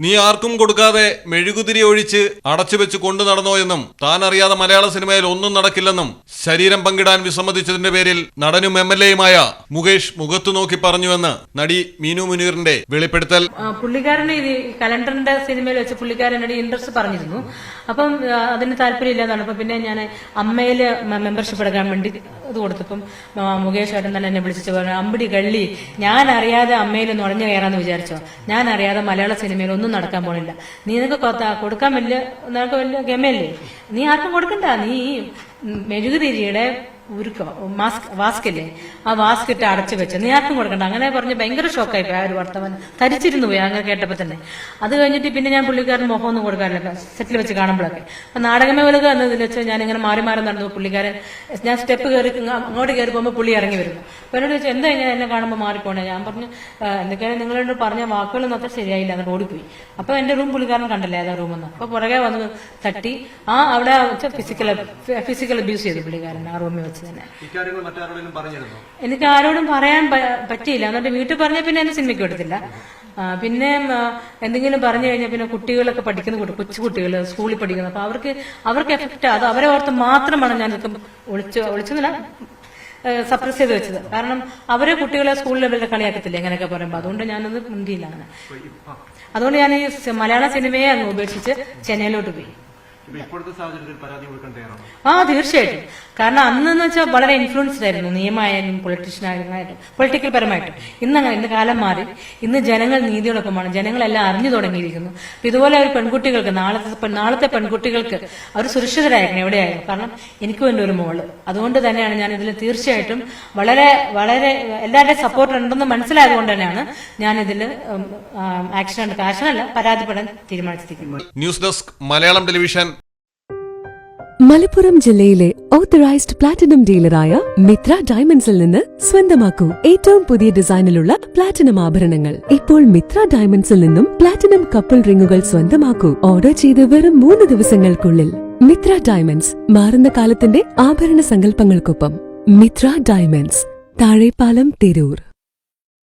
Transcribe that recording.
നീ ആർക്കും കൊടുക്കാതെ മെഴുകുതിരി ഒഴിച്ച് അടച്ചു വെച്ച് കൊണ്ടു നടന്നോ എന്നും താൻ അറിയാതെ മലയാള സിനിമയിൽ ഒന്നും നടക്കില്ലെന്നും ശരീരം പങ്കിടാൻ വിസമ്മതിച്ചതിന്റെ പേരിൽ നടനും എം എൽ എയുമായ മുകേഷ് മുഖത്തു നോക്കി പറഞ്ഞുവെന്ന് നടി മീനു മുനീറിന്റെ വെളിപ്പെടുത്തൽ. പുള്ളിക്കാരനെ കലണ്ടറിന്റെ സിനിമയിൽ വെച്ച് പുള്ളിക്കാരൻ ഇൻട്രസ്റ്റ് പറഞ്ഞിരുന്നു. അപ്പം അതിന് അതിന് താല്പര്യമില്ലാതാണ് അപ്പം പിന്നെ ഞാൻ അമ്മയിൽ മെമ്പർഷിപ്പ് എടുക്കാൻ വേണ്ടി ഇത് കൊടുത്തപ്പം മുകേഷ് ഏട്ടൻ തന്നെ എന്നെ വിളിച്ചു പറഞ്ഞു അമ്പിടി കള്ളി ഞാൻ അറിയാതെ അമ്മയിൽ നുഴഞ്ഞു കയറാന്ന് വിചാരിച്ചോ? ഞാൻ അറിയാതെ മലയാള സിനിമയിൽ ഒന്നും നടക്കാൻ പോണില്ല. നീ നിനക്ക് കൊടുക്കാൻ വലിയ നിനക്ക് വലിയ ഗമയല്ലേ? നീ ആർക്കും കൊടുക്കണ്ട. നീ മെഴുകുതിരിയുടെ ഉരുക്കോ മാസ്ക് വാസ്കല്ലേ ആ വാസ്ക് ഇട്ട് അടച്ചു വെച്ചു. നീ ആർക്കും കൊടുക്കണ്ട. അങ്ങനെ പറഞ്ഞ് ഭയങ്കര ഷോക്കായി പോയി ആ ഒരു വർത്തമാനം. തരിച്ചിരുന്നു പോയി അങ്ങനെ കേട്ടപ്പോ തന്നെ. അത് കഴിഞ്ഞിട്ട് പിന്നെ ഞാൻ പുള്ളിക്കാരൻ മുഖം ഒന്നും കൊടുക്കാറില്ല. സെറ്റിൽ വെച്ച് കാണുമ്പോഴൊക്കെ. അപ്പൊ നാടകമേ വലുക എന്നതിൽ വെച്ച് ഞാൻ ഇങ്ങനെ മാറി മാറി നടന്നു. പുള്ളിക്കാരൻ ഞാൻ സ്റ്റെപ്പ് കയറി അങ്ങോട്ട് കയറി പോകുമ്പോൾ പുള്ളി ഇറങ്ങി വരുന്നു. അപ്പൊ എന്നോട് ചോദിച്ചു എന്താ ഇങ്ങനെ എന്നെ കാണുമ്പോൾ മാറിപ്പോണേ? ഞാൻ പറഞ്ഞു "ആ, എന്തൊക്കെയാണ് നിങ്ങളോട് പറഞ്ഞ വാക്കുകളൊന്നും അത്ര ശരിയായില്ല. എന്നിട്ട് ഓടിപ്പോയി. അപ്പൊ എന്റെ റൂം പുള്ളിക്കാരൻ കണ്ടല്ലേ ഏതാ റൂമെന്ന് അപ്പൊ പുറകെ വന്ന് തട്ടി ആ അവിടെ ഫിസിക്കൽ ഫിസിക്കൽ അബ്യൂസ് ചെയ്തു പുള്ളിക്കാരൻ ആ റൂമിൽ വെച്ച്. തന്നെ. മറ്റാരോടെങ്കിലും പറഞ്ഞിരുന്നു? എനിക്ക് ആരോടും പറയാൻ പറ്റിയില്ല. എന്നിട്ട് വീട്ടിൽ പറഞ്ഞ പിന്നെ എന്നെ സിനിമയ്ക്ക് എടുത്തില്ല പിന്നെ എന്തെങ്കിലും പറഞ്ഞു കഴിഞ്ഞാൽ പിന്നെ കുട്ടികളൊക്കെ പഠിക്കുന്ന കുട്ടി കൊച്ചു കുട്ടികൾ സ്കൂളിൽ പഠിക്കുന്നത് അപ്പൊ അവർക്ക് അവർക്ക് എഫക്റ്റ് അത് അവരെ ഓർത്ത് മാത്രമാണ് ഞാൻ ഒളിച്ചു ഒളിച്ചെന്നില്ല സപ്രസ് ചെയ്ത് വെച്ചത്. കാരണം അവരെ കുട്ടികളെ സ്കൂൾ ലെവലിൽ കളിയാക്കത്തില്ല ഇങ്ങനെയൊക്കെ പറയുമ്പോൾ അതുകൊണ്ട് ഞാനത് മുന്തിയില്ലാണ് അങ്ങനെ അതുകൊണ്ട് ഞാൻ ഈ മലയാള സിനിമയെ അങ്ങ് ഉപേക്ഷിച്ച് ചെന്നൈയിലോട്ട് പോയി. ആ തീർച്ചയായിട്ടും. കാരണം അന്നെന്ന് വെച്ചാൽ വളരെ ഇൻഫ്ലുവൻസ്ഡ് ആയിരുന്നു. നിയമമായാലും പൊളിറ്റീഷ്യൻ ആയാലും പൊളിറ്റിക്കൽ പരമായിട്ടും. ഇന്ന് അങ്ങനെ ഇന്ന് കാലം മാറി. ഇന്ന് ജനങ്ങൾ നീതിയോടൊപ്പമാണ്. ജനങ്ങളെല്ലാം അറിഞ്ഞു തുടങ്ങിയിരിക്കുന്നു. അപ്പൊ ഇതുപോലെ ഒരു പെൺകുട്ടികൾക്ക് നാളത്തെ നാളത്തെ പെൺകുട്ടികൾക്ക് അവർ സുരക്ഷിതരായിരുന്നു എവിടെയായാലും. കാരണം എനിക്കും എന്റെ ഒരു മോൾ. അതുകൊണ്ട് തന്നെയാണ് ഞാൻ ഇതിൽ തീർച്ചയായിട്ടും വളരെ വളരെ എല്ലാവരുടെയും സപ്പോർട്ട് ഉണ്ടെന്ന് മനസ്സിലായത് കൊണ്ട് തന്നെയാണ് ഞാൻ ഇതിൽ ആക്ഷൻ ആക്ഷനല്ല പരാതിപ്പെടാൻ തീരുമാനിച്ചിരിക്കുന്നത്. News desk Malayalam television Malappuram ജില്ലയിലെ ഓത്തറൈസ്ഡ് പ്ലാറ്റിനം ഡീലറായ മിത്ര ഡയമണ്ട്സിൽ നിന്ന് സ്വന്തമാക്കൂ ഏറ്റവും പുതിയ ഡിസൈനിലുള്ള പ്ലാറ്റിനം ആഭരണങ്ങൾ. ഇപ്പോൾ മിത്ര ഡയമണ്ട്സിൽ നിന്നും പ്ലാറ്റിനം കപ്പിൾ റിങ്ങുകൾ സ്വന്തമാക്കൂ. ഓർഡർ ചെയ്ത് വെറും മൂന്ന് ദിവസങ്ങൾക്കുള്ളിൽ. മിത്ര ഡയമണ്ട്സ് മാറുന്ന കാലത്തിന്റെ ആഭരണ സങ്കല്പങ്ങൾക്കൊപ്പം. മിത്ര ഡയമണ്ട്സ് താഴെപ്പാലം തിരൂർ.